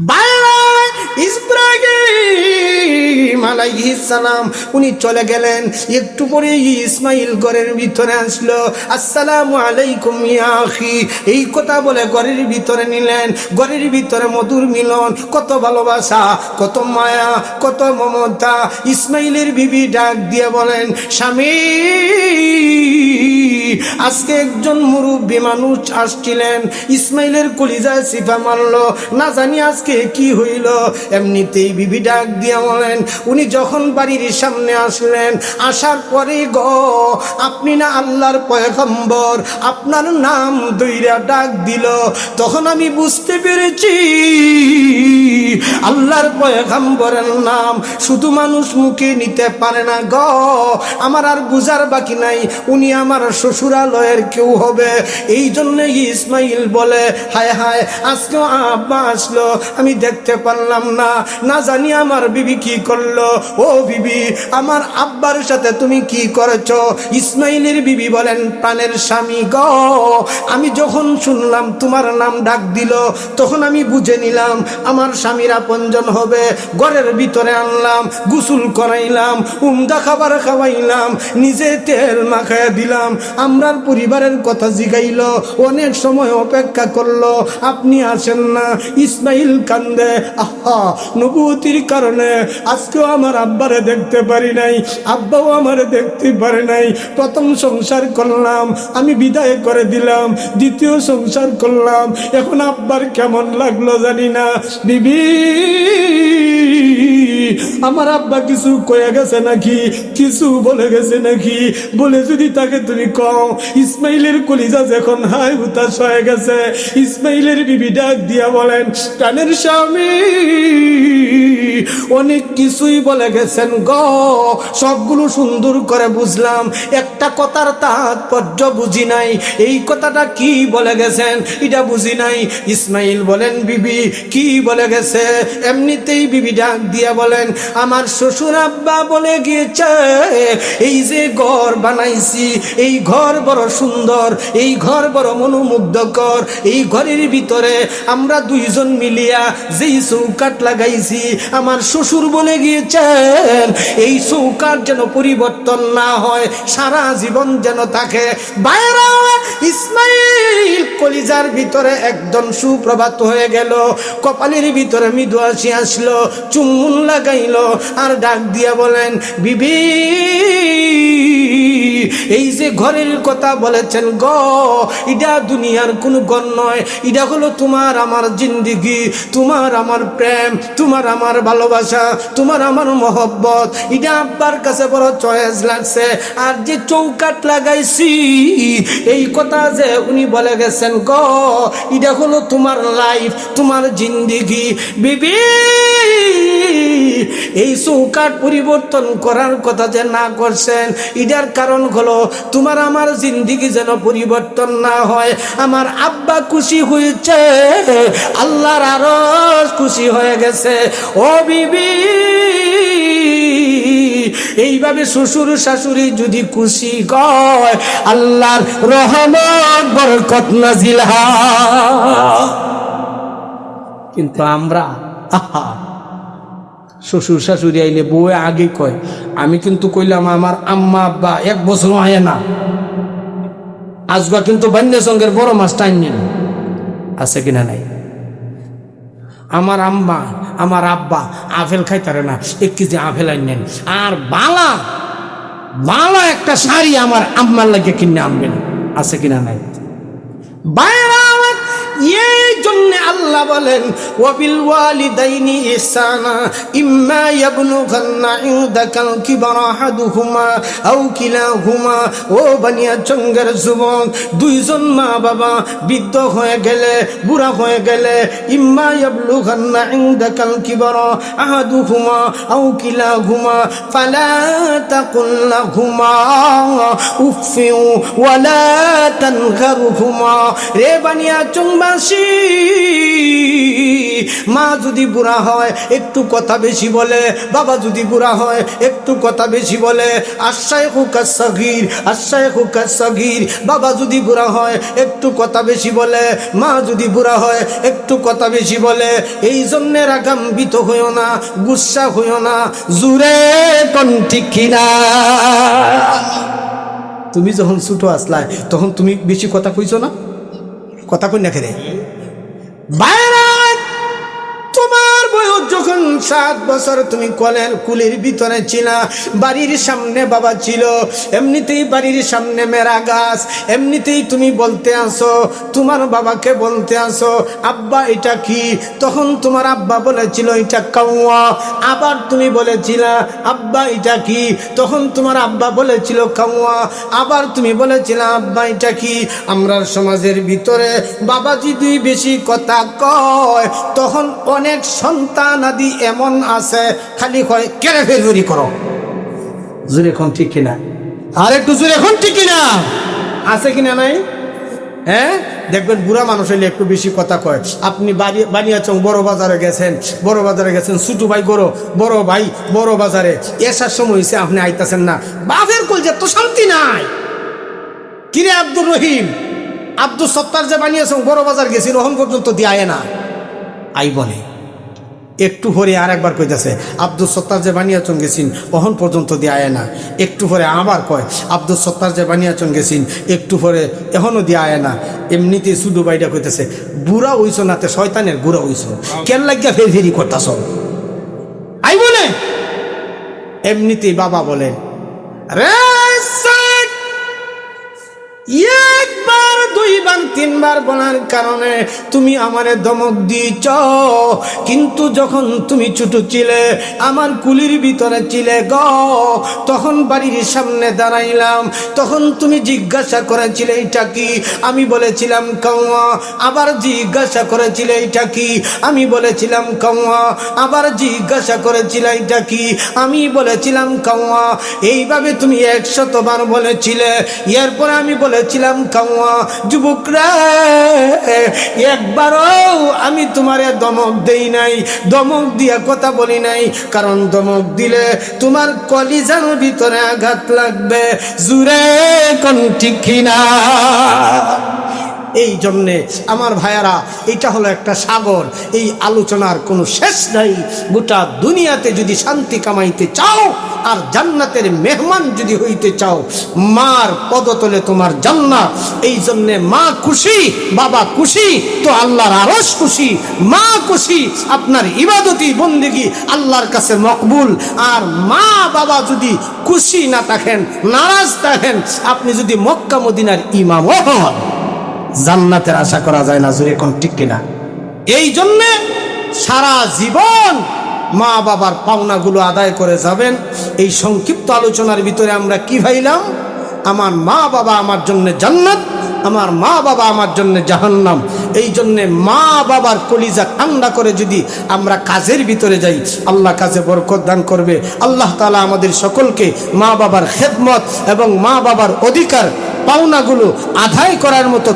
Bye! আলাইহিস সালাম। উনি চলে গেলেন। একটু পরে ইসমাইল ঘরের ভিতরে আসলো। আসসালামু আলাইকুম ইয়া আখি। এই কথা বলে ঘরের ভিতরে নিলেন। ঘরের ভিতরে মধুর মিলন। কত ভালোবাসা, কত মায়া, কত মমতা। ইসমাইলের বিবি ডাক দিয়ে বলেন, স্বামী, আজকে একজন মুরব্বী মানুষ আসছিলেন। ইসমাইলের কলিজায় সিফা মারলো। না জানি আজকে কি হইল। এমনিতেই বিবি ডাক দিয়ে বলেন, উনি যখন বাড়ির সামনে আসলেন, আসার পরে গ, আপনি না আল্লাহর পয়গম্বর, আপনার নাম দইরা ডাক দিল। তখন আমি বুঝতে পেরেছি, আল্লাহর পয়গম্বরের নাম শুধু মানুষ মুখে নিতে পারে না গ। আমার আর বুঝার বাকি নাই, উনি আমার শ্বশুরালয়ের কেউ হবে। এই জন্যে ইসমাইল বলে, হায় হায়, আজকেও আব্বা আসলো, আমি দেখতে পারলাম না। না জানি আমার বিবি কি করল। ও বিবি, আমার আব্বার সাথে তুমি কি করেছ? ইসমাইলের বিবি বলেন, প্রাণের স্বামী গ, আমি যখন শুনলাম তোমার নাম ডাক দিল, তখন আমি বুঝে নিলাম আমার স্বামীর আপনজন হবে। ঘরের ভিতরে আনলাম, গোসল করাইলাম, উমদা খাবার খাওয়াইলাম, নিজে তেল মাখাইয়া দিলাম। আমরার পরিবারের কথা জিগাইল, অনেক সময় অপেক্ষা করল, আপনি আসেন না, ইসমাইল কান্দে, আহা, নবুতির কারণে আজকেও আমার আব্বারে দেখতে পারি নাই, আব্বাও আমারে দেখতে পারে নাই। প্রথম সংসার করলাম, আমি বিদায় করে দিলাম, দ্বিতীয় সংসার করলাম। এখন আব্বার কেমন লাগল জানি না। বিবি, আমার আব্বা কিছু কয়ে গেছে নাকি? কিছু বলে গেছে নাকি? বলে যদি তাকে তুমি কও, ইসমাইলের কলিজা যখন হাই হুতাশ হয়ে গেছে, ইসমাইলের বিবি ডাক দিয়া বলেন প্রাণের স্বামী, অনেক কিছুই বলে গেছেন গ। সবগুলো সুন্দর করে বুঝলাম। একটা কথার তাৎপর্য বুঝি নাই। এই কথাটা কি বলে গেছেন? এটা বুঝি নাই। ইসমাইল বলেন, বিবি, কি বলে গেছে? এমনিতেই বিবি ডাক দিয়া বলেন, আমার শ্বশুর আব্বা বলে গিয়েছে, এই যে ঘর বানাইছি, এই ঘর বড় সুন্দর, এই ঘর বড় মনোমুগ্ধকর, এই ঘরের ভিতরে আমরা দুইজন মিলিয়া যেই চৌকাট লাগাইছি, আমার শ্বশুর বলে গিয়েছেন এই চৌকাট যেন পরিবর্তন না হয়, সারা জীবন যেন থাকে। ইসমাইল কলিজার ভিতরে একদম সুপ্রভাত হয়ে গেল। কপালের ভিতরে মৃদু আসি আসলো, চুমুন লাগাইলো, আর ডাক দিয়া বলেন, বিবি, এই যে ঘরের কথা বলেছেন গ এটা দুনিয়ার কোনো গণ নয়। এটা হলো তোমার আমার জিন্দিগি, তোমার আমার প্রেম, তোমার আমার ভালোবাসা, তোমার আমার মহব্বত। এটা আব্বার কাছে বড় চয়েস লাগছে। আর যে চৌকাট লাগাইছি, এই কথা যে উনি বলে গেছেন গ এটা হলো তোমার লাইফ, তোমার জিন্দিগি। বিবি, এই চৌকাট পরিবর্তন করার কথা যে না করছেন এটার কারণ হলো তোমার আমার জিন্দিগি যেন পরিবর্তন না হয়। আমার আব্বা খুশি হয়েছে, আল্লাহর আরও খুশি হয়ে গেছে। ও বিবি এইভাবে শ্বশুর শাশুড়ি যদি খুশি কয়, আল্লাহর রহমত, বরকত নাজিল কিন্তু আমরা শ্বশুর শাশুড়ি আইলে বউয়ে আগে কয়, আমি কিন্তু কইলাম আমার আম্মা, আব্বা এক বছর আয় না। আজগা কিন্তু বান্য সঙ্গের বড় মাছ টাইনেন আছে কিনা নাই? আমার আম্মা আমার আব্বা আপেল খাইতারে না এক কেজি আফেল আইনেন আর বালা বালা একটা শাড়ি আমার আম্মার লাগে কিনে আনবেন। আছে কিনা নাই? বাইরা এই জন্য আল্লাহ বলেন, ওয়াবিল ওয়ালিদাইনি ইহসানা, ইম্মা ইয়াবলুগান্না ইনদাকাল কিবারা আহাদুহুমা আও কিলাহুমা। ও বানিয়া চঙ্গের যুবক, দুইজন মা বাবা বৃদ্ধ হয়ে গেলে, বুড়া হয়ে গেলে, ইম্মা ইয়াবলুগান্না ইনদাকাল কিবারা আহাদুহুমা আও কিলাহুমা, ফালা তাকুল লাহুমা উফিউ ওয়ালা তানহারহুমা। রে বানিয়া চুংবাসী মা যদি বুড়া হয়, একটু কথা বেশি বলে, বাবা যদি বুড়া হয়, একটু কথা বেশি বলে আশ্বায় হুকা সগির আশ্বায় হুকা সগির, বাবা যদি বুড়া হয়, একটু কথা বেশি বলে, মা যদি বুড়া হয়, একটু কথা বেশি বলে, এই জন্যে রাগাম্বিত হইও না, গুসা হইও না জুরে কোন ঠিক কিনা। তুমি যখন ছুটো আসলাই, তখন তুমি বেশি কথা কইছো না? কথা কই না খেরে বাইরা যখন সাত বছর তুমি কলের কুলির ভিতরে ছিলা, বাড়ির সামনে বাবা ছিল, এমনিতেই বাড়ির সামনে মেরা গাছ, এমনিতেই তুমি বলতে আসো, তোমার বাবাকে বলতে আসো, আব্বা এটা কি? তখন তোমার আব্বা বলেছিল, এটা কাউয়া। আবার তুমি বলেছিলা, আব্বা এটা কি? তখন তোমার আব্বা বলেছিল, কাউয়া। আবার তুমি বলেছিলা, আব্বা এটা কি? আমরা সমাজের ভিতরে বাবা যদি বেশি কথা কয়। তখন অনেক সন্তান আদি এমন আছে, খালি কয়, কেড়ে ফের জুরি করো। জুরি এখন ঠিক কিনা? আর একটু জুরি এখন ঠিক কিনা? আছে কিনা নাই? হ্যাঁ? দেখবেন বুড়া মানুষ হইলে একটু বেশি কথা কয়। আপনি বানিয়াচং বড় বাজারে গেছেন, বড় বাজারে গেছেন, ছোটু ভাই গরো, বড় ভাই বড় বাজারে। এসার সময় হয়েছে আপনি আইতাছেন না। বাপের যে তো শান্তি নাই। কিরে আব্দুর রহিম? আব্দুল সত্তার যে বানিয়েছেন বড় বাজার গেছি রহন পর্যন্ত দিয়ে না। আই বলে। একটু পরে আর একবার কইতেছে, আব্দুল সত্তার যে বানিয়াচন গেছিন অহন পর্যন্ত দিয়ে আয় না। একটু পরে আবার কয়, আব্দুল সত্তার যে বানিয়াচন গেছিন একটু পরে এখনও দিয়ে আয় না। এমনিতে সুডু বাইটা কইতেছে, বুড়া হইছ নাতে শয়তানের বুড়া হইছ। কেন লাগিয়া ফের ফেরি করতাছ? আই বলে এমনিতেই বাবা বলে, রে! একবার, দুইবার, তিনবার বলার কারণে তুমি আমারে দমক দিয়েছ। কিন্তু যখন তুমি ছোট ছিলে, আমার কুলির ভিতরে ছিলে গ, তখন বাড়ির সামনে দাঁড়াইলাম। তখন তুমি জিজ্ঞাসা করেছিলে এটা কি? আমি বলেছিলাম, কাউয়া। আবার জিজ্ঞাসা করেছিলে এটা কি? আমি বলেছিলাম, কাউয়া। আবার জিজ্ঞাসা করেছিলে এটা কি? আমি বলেছিলাম, কাউয়া। এইভাবে তুমি একশতবার বলেছিলে। এরপরে আমি বলেছিলাম কাওয়া যুবকরা, একবারও আমি তোমারে দমক দেই নাই, দমক দিয়া কথা বলি নাই। কারণ দমক দিলে তোমার কলিজার ভিতরে আঘাত লাগবে জুরে কোন ঠিক এই জন্যে আমার ভাইয়ারা, এটা হলো একটা সাগর। এই আলোচনার কোনো শেষ নাই। গোটা দুনিয়াতে যদি শান্তি কামাইতে চাও, আর জান্নাতের মেহমান যদি হইতে চাও, মার পদতলে তোমার জান্নাত। এই জন্যে মা খুশি, বাবা খুশি, তো আল্লাহর আরস খুশি। মা খুশি, আপনার ইবাদতি বন্দিগি আল্লাহর কাছে মকবুল। আর মা, বাবা যদি খুশি না থাকেন, নারাজ থাকেন, আপনি যদি মক্কা মদিনার ইমামও হন। জান্নাতের আশা করা যায় না জুড়ে কোন ঠিক কিনা? এই জন্যে সারা জীবন মা বাবার পাওনাগুলো আদায় করে যাবেন। এই সংক্ষিপ্ত আলোচনার ভিতরে আমরা কি ভাইলাম? আমার মা বাবা আমার জন্য জান্নাত, আমার মা বাবা আমার জন্য জাহান্নাম। এই জন্যে মা বাবার কলিজা ঠান্ডা করে যদি আমরা কাজের ভিতরে যাই, আল্লাহ কাজে বরকত দান করবে। আল্লাহ তালা আমাদের সকলকে মা বাবার খেদমত এবং মা বাবার অধিকার, পাওনাগুলো আদায় করার মতো